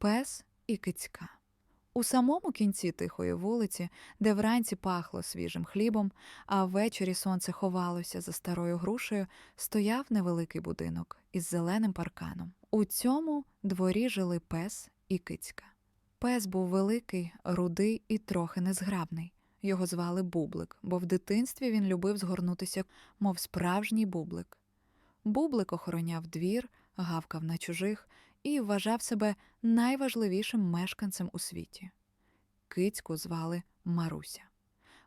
Пес і кицька. У самому кінці тихої вулиці, де вранці пахло свіжим хлібом, а ввечері сонце ховалося за старою грушею, стояв невеликий будинок із зеленим парканом. У цьому дворі жили пес і кицька. Пес був великий, рудий і трохи незграбний. Його звали Бублик, бо в дитинстві він любив згорнутися, мов справжній бублик. Бублик охороняв двір, гавкав на чужих і вважав себе найважливішим мешканцем у світі. Кицьку звали Маруся.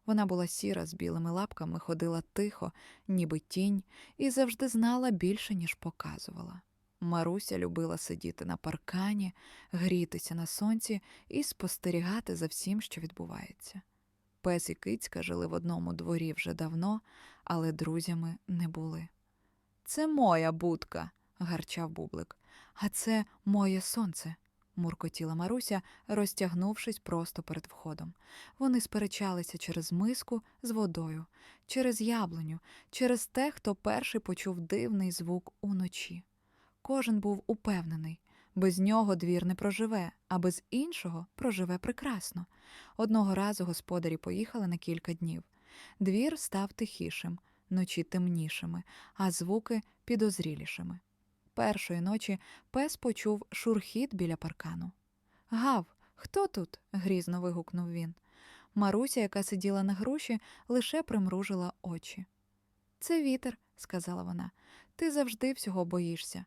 Вона була сіра з білими лапками, ходила тихо, ніби тінь, і завжди знала більше, ніж показувала. Маруся любила сидіти на паркані, грітися на сонці і спостерігати за всім, що відбувається. Пес і кицька жили в одному дворі вже давно, але друзями не були. Це моя будка, гарчав бублик. А це моє сонце, муркотіла Маруся, розтягнувшись просто перед входом. Вони сперечалися через миску з водою, через яблуню, через те, хто перший почув дивний звук уночі. Кожен був упевнений, без нього двір не проживе, а без іншого проживе прекрасно. Одного разу господарі поїхали на кілька днів. Двір став тихішим, ночі темнішими, а звуки підозрілішими. Першої ночі пес почув шурхіт біля паркану. Гав, хто тут? грізно вигукнув він. Маруся, яка сиділа на груші, лише примружила очі. Це вітер, сказала вона. Ти завжди всього боїшся.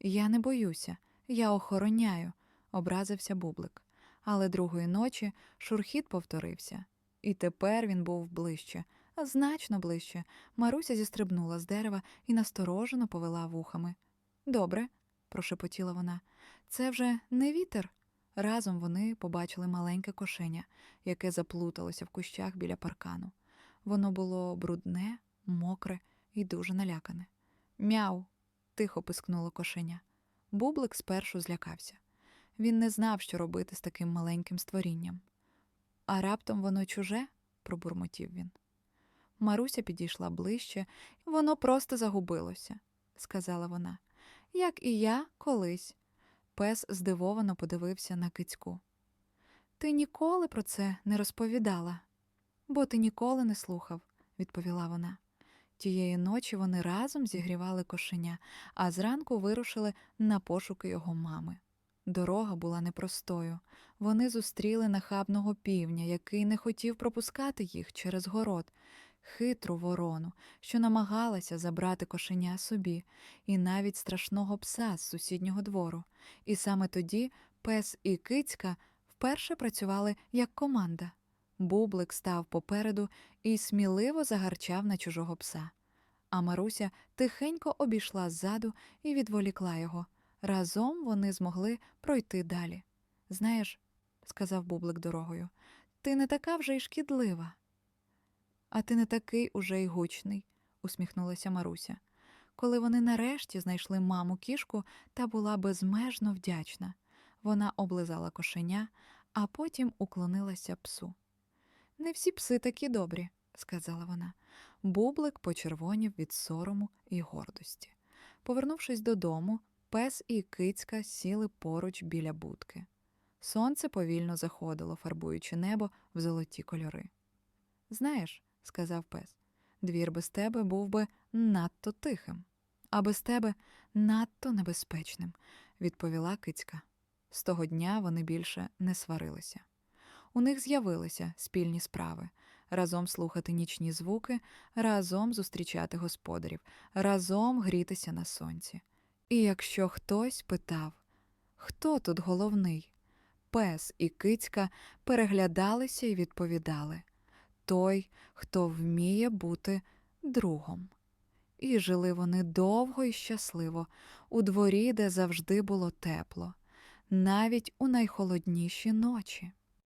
Я не боюся, я охороняю, образився бублик. Але другої ночі шурхіт повторився, і тепер він був ближче, значно ближче. Маруся зістрибнула з дерева і насторожено повела вухами. Добре, прошепотіла вона. Це вже не вітер. Разом вони побачили маленьке кошеня, яке заплуталося в кущах біля паркану. Воно було брудне, мокре і дуже налякане. Мяу. тихо пискнуло кошеня. Бублик спершу злякався. Він не знав, що робити з таким маленьким створінням. А раптом воно чуже, пробурмотів він. Маруся підійшла ближче, воно просто загубилося, сказала вона. Як і я колись. Пес здивовано подивився на кицьку. Ти ніколи про це не розповідала, бо ти ніколи не слухав, відповіла вона. Тієї ночі вони разом зігрівали кошеня, а зранку вирушили на пошуки його мами. Дорога була непростою. Вони зустріли нахабного півня, який не хотів пропускати їх через город, хитру ворону, що намагалася забрати кошеня собі, і навіть страшного пса з сусіднього двору. І саме тоді пес і кицька вперше працювали як команда. Бублик став попереду і сміливо загарчав на чужого пса. А Маруся тихенько обійшла ззаду і відволікла його. Разом вони змогли пройти далі. Знаєш, сказав Бублик дорогою, ти не така вже й шкідлива. А ти не такий уже й гучний, усміхнулася Маруся. Коли вони нарешті знайшли маму кішку та була безмежно вдячна. Вона облизала кошеня, а потім уклонилася псу. Не всі пси такі добрі, сказала вона. Бублик почервонів від сорому і гордості. Повернувшись додому, пес і кицька сіли поруч біля будки. Сонце повільно заходило, фарбуючи небо в золоті кольори. Знаєш, сказав пес, двір без тебе був би надто тихим, а без тебе надто небезпечним, відповіла кицька. З того дня вони більше не сварилися. У них з'явилися спільні справи разом слухати нічні звуки, разом зустрічати господарів, разом грітися на сонці. І якщо хтось питав, хто тут головний, пес і кицька переглядалися і відповідали той, хто вміє бути другом. І жили вони довго і щасливо, у дворі, де завжди було тепло, навіть у найхолодніші ночі.